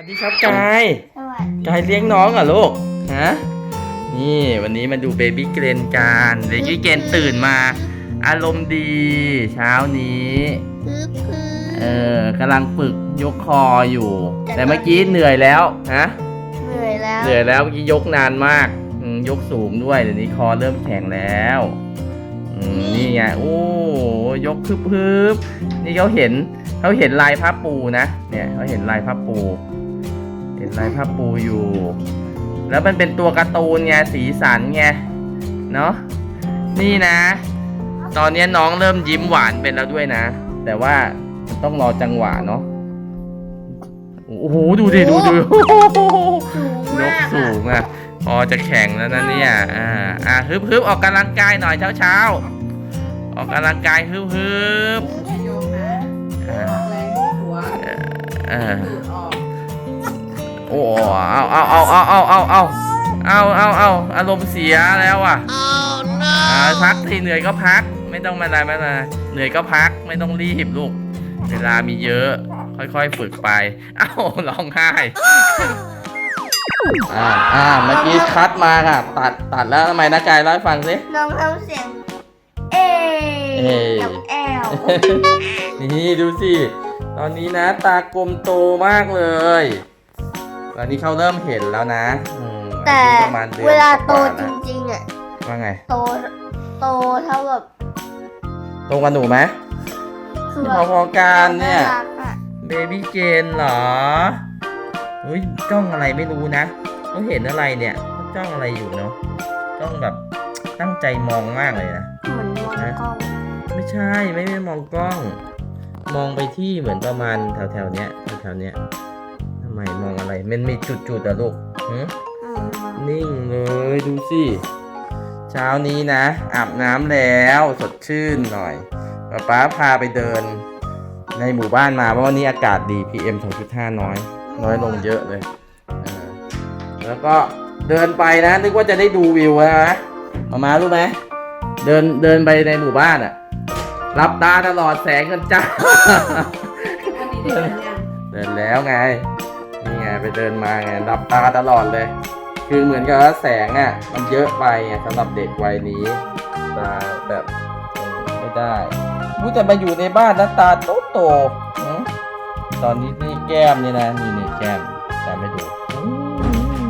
วัสดีครับกายสวัสดีกายเลี้ยงน้องเหรอลูกฮะนี่วันนี้มาดูเบบี้เกรนกันเบบี้เกรนตื่นมา อารมณ์ดีเช้านี้พื้นพื้เออกำลังฝึกยกคออยู่ แต่เมื่อกี้เหนื่อยแล้วฮะเหนื่อยแล้วเหนื่อยแล้วเมื่อกี้ยกนานมากอืมยกสูงด้วยเดี๋ยวนี้คอเริ่มแข็งแล้วอืมนี่ไงโอ้ยกพึบพึบนี่เขาเห็นเขาเห็นลายผ้าปูนะเนี่ยเขาเห็นลายผ้าปู เห็นลายผ้าปูอยู่ แล้วมันเป็นตัวการ์ตูนไงสีสันไงเนาะนี่นะ ตอนนี้น้องเริ่มยิ้มหวานเป็นแล้วด้วยนะ แต่ว่าต้องรอจังหวะเนาะโอ้โหดูดิดูดิสูงยมากกสูอะงอะพอจะแข่งแล้วนะเนี่ยอ่าอ่าฮึบฮึบออกกำลังกายหน่อยเช้าเช้าๆออกกำลังกายฮึบฮึบโยมนะอ่าแรงที่หัวเออดูดออก โอ้เอาเอาเอาเอาเอาเอาเอาเอาเอาเอาอารมณ์เสียแล้วอะอ่าพักทีเหนื่อยก็พัก ไม่ต้องมาอะไรมาอะไรเหนื่อยก็พักไม่ต้องรีบลูก เวลามีเยอะ ค่อยๆฝึกไปเอ้าร้องไห้อ่าอ่าเมื่อกี้คัดมาค่ะ ตัดตัดแล้วทำไมนะกายเล่าให้ฟังสิน้องทำเสียงเอเอ่กับแอลนี่ดูสิ ตอนนี้นะตากลมโตมากเลย ตอนนี้เขาเริ่มเห็นแล้วนะอืมแต่อายุประมาณดือนเวลาโตกจๆนะริงๆอะว่าไง โตโตเท่าแบบโตกันหนูไหม คือแบบพอๆกันเนี่ยารักอะเบบี้เจนเหรออุ้ยจ้องอะไรไม่รู้นะเขาเห็นอะไรเนี่ยเขาจ้องอะไรอยู่เนาะจ้องแบบตั้งใจมองมากเลยนะ เหมือนมองกล้องไม่ใช่ไม่ได้มองกล้อง มองไปที่เหมือนประมาณแถวแถวๆเนี้ยแถวๆเนี้ยทำ ไมมองอะไร มันมีจุดๆอะลูกหึอืมนิ่งเลยดูสิ เช้านี้นะ อาบน้ำแล้วสดชื่นหน่อยป๊าป๊าพาไปเดิน ในหมู่บ้านมาเพราะวันนี้อากาศดี PM 2.5 น้อย น้อยลงเยอะเลยเออแล้วก็เดินไปนะ นึกว่าจะได้ดูวิวนะมามารู้ไหมเดินเดินไปในหมู่บ้านอะรับตาตลอดแสงกันจ้าวันนี้ได้กันยังเดินแล้วไงนี่ ไงไปเดินมาไงรับตาตลอดเลย คือเหมือนกับว่าแสงอะ มันเยอะไปไงสำหรับเด็กวัยนี้ตาแบบเออไม่ได้พูดแต่มาอยู่ในบ้านนะตาโตโตๆหือตอนนี้นี่แก้มนี่นะนี่นี่แก้มตาไม่ดูอื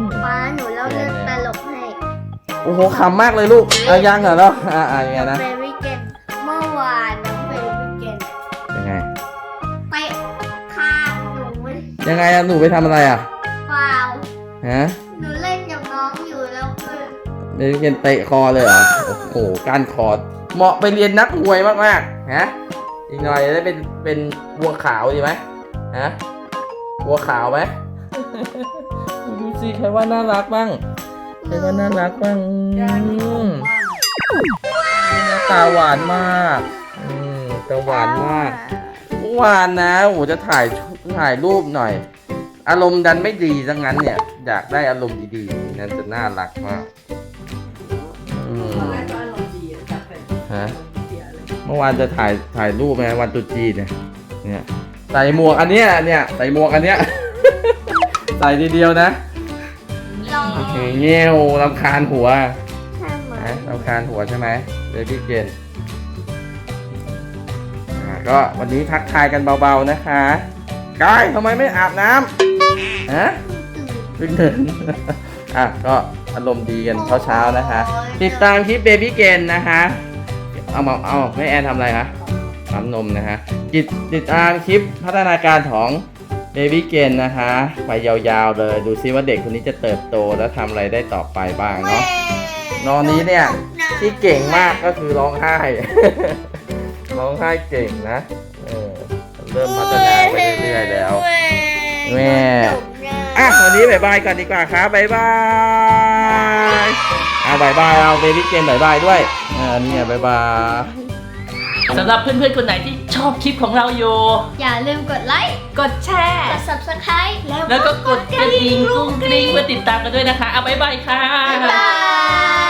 มป้าหนูเล่าเรื่องตลกให้ โอ้โหขำมากเลยลูกเอายังเหรอเนาะอ่าอ่ายังไงนะเบบี้เกนเมื่อวาน ยังไงอะหนูไปทำอะไรอะเปล่าฮะหนูเล่นกับน้องอยู่แล้วก็ไม่ได้เรียนเตะคอเลยเหรอโอ้โหการคอร์ดเหมาะไปเรียนนักมวยมากๆฮะอีกหน่อยจะได้เป็นเป็นวัวขาวดีไหมฮะวัวขาวไหมดูสิใครว่าน่ารักบ้างใครว่าน่ารักบ้างยาที่อืผมมว่างตาหวานมาก อืมตาหวานมากเมื่อวานนะโอ้จะถ่าย ถ่ายรูปหน่อย อารมณ์ดันไม่ดีซะงั้นเนี่ย อยากได้อารมณ์ดีๆนั่นจะน่ารักมากอืมตอนแรกก็อารมณ์ดีอะจับแต่ฮะ เสียเลยเมื่อวานจะถ่ายถ่ายรูปไงวันตรุษจีนเนี่ยเนี่ยใส่หมวกอันเนี้ยเนี่ยใส่หมวกอันเนี้ย ใส่ทีเดียวนะลองเงี้ยวลำคาญหัวทำเหมือนะนลำคาญหัวใช่ไหมเบบี้เกนอ่าก็วันนี้ทักทายกันเบาๆนะคะ กายทำไมไม่อาบน้ำฮะเพิ่งตื่นอะก็อารมณ์ดีกันเช้าๆนะคะ ติดตามคลิปเบบี้เกนนะคะ เอามาเอาแม่แอนทำอะไรคะปั๊มนมนะฮะติดติดตามคลิปพัฒนาการของเบบี้เกนนะคะไปยาวๆเลยดูซิว่าเด็กคนนี้จะเติบโตแล้วทำอะไรได้ต่อไปบ้างเนาะนอนนี้เนี่ยที่เก่งมากก็คือร้องไห้ ร้องไห้เก่งนะเออ เริ่มพัฒนาไปเรื่อยๆแล้วแม่ อะวันนี้บายบายก่อนดีกว่าครับบายบายอะบายบายเอาเบบี้เกนบายบายด้วยอ่านี่ไงบายบายสำหรับเพื่อนๆคนไหนที่ชอบคลิปของเราอยู่ อย่าลืมกดไลค์ กดแชร์ กด subscribe แล้วก็กดกระดิ่งกรุ้งกริ้งเพื่อติดตามกันด้วยนะคะ เอาบ๊ายบายค่ะ บ๊ายบาย